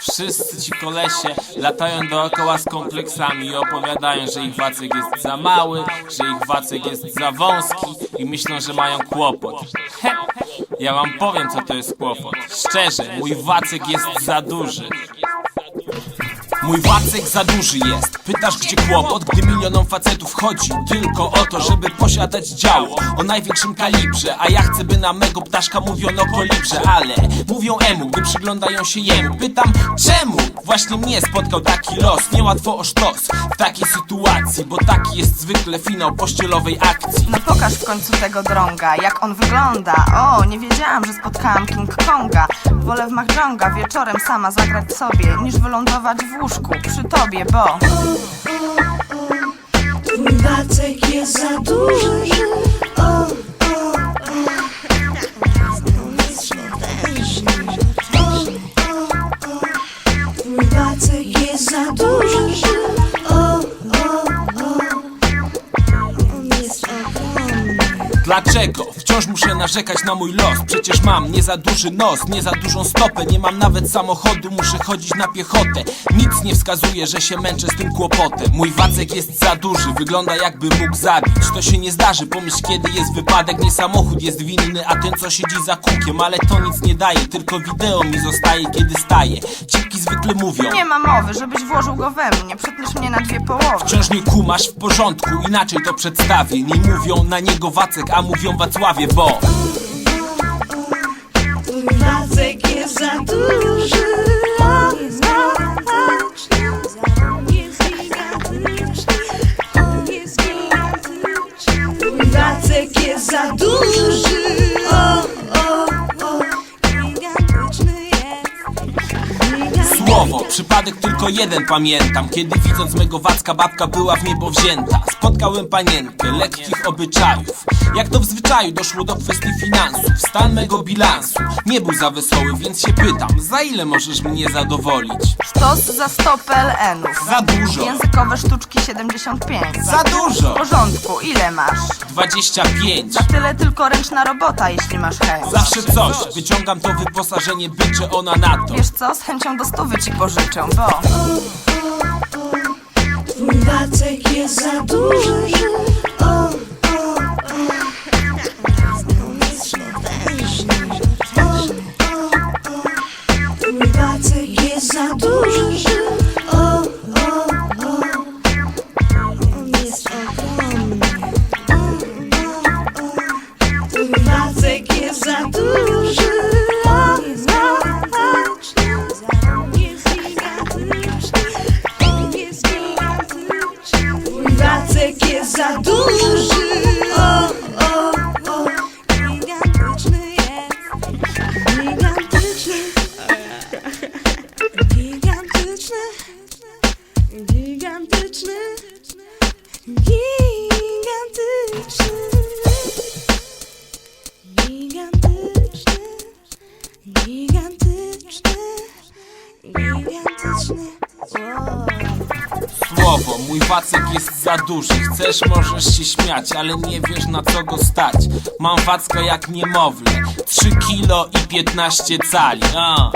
Wszyscy ci kolesie latają dookoła z kompleksami i opowiadają, że ich wacek jest za mały, że ich wacek jest za wąski i myślą, że mają kłopot. He, ja wam powiem, co to jest kłopot. Szczerze, mój wacek jest za duży. Mój wacek za duży jest. Pytasz gdzie kłopot, gdy milionom facetów chodzi Tylko o to, żeby posiadać działo O największym kalibrze. A ja chcę by na mego ptaszka mówiono kolibrze Ale mówią emu, gdy przyglądają się jemu Pytam czemu? Właśnie mnie spotkał taki los? Niełatwo o sztos w takiej sytuacji Bo taki jest zwykle finał pościelowej akcji. No pokaż w końcu tego drąga, jak on wygląda. O, nie wiedziałam, że spotkałam King Konga. Wolę w Mahjonga wieczorem sama zagrać sobie Niż wylądować w łóżku przy tobie, bo. Twój wacek jest za duży O, o, o. Twój wacek jest za duży O, o, o. On jest ogromny. Dlaczego? Wciąż muszę narzekać na mój los. Przecież mam nie za duży nos, nie za dużą stopę. Nie mam nawet samochodu, muszę chodzić na piechotę. Nic nie wskazuje, że się męczę z tym kłopotem. Mój wacek jest za duży, wygląda jakby mógł zabić. To się nie zdarzy, pomyśl kiedy jest wypadek. Nie samochód jest winny, a ten co siedzi za kółkiem. Ale to nic nie daje, tylko wideo mi zostaje kiedy staje Cipki zwykle mówią. Nie ma mowy, żebyś włożył go we mnie. Przetniesz mnie na dwie połowy. Wciąż nie kumasz w porządku, inaczej to przedstawię. Nie mówią na niego Wacek, a mówią Wacławie, bo wacek jest za duży wacek jest za duży przypadek tylko jeden pamiętam. Kiedy widząc mego Wacka babka była w niebo wzięta. Spotkałem panienkę, lekkich obyczajów. Jak to w zwyczaju doszło do kwestii finansów. Stan mego bilansu nie był za wesoły, więc się pytam Za ile możesz mnie zadowolić? Stos za 100 PLN-ów Za dużo. Językowe sztuczki 75 Za dużo. W porządku, ile masz? 25 Za tyle tylko ręczna robota, jeśli masz chęć. Zawsze coś, wyciągam to wyposażenie, bycze ona na to. Wiesz co, z chęcią do stówy ci pożyczę, bo Twój wacek jest za duży. O, o, o. Wacek jest za duży Gigantyczny. Gigantyczny. Gigantyczny. Gigantyczny. Gigantyczny Słowo, mój wacek jest za duży Chcesz, możesz się śmiać, ale nie wiesz na co go stać Mam wacka jak niemowlę 3 kilo i 15 cali a.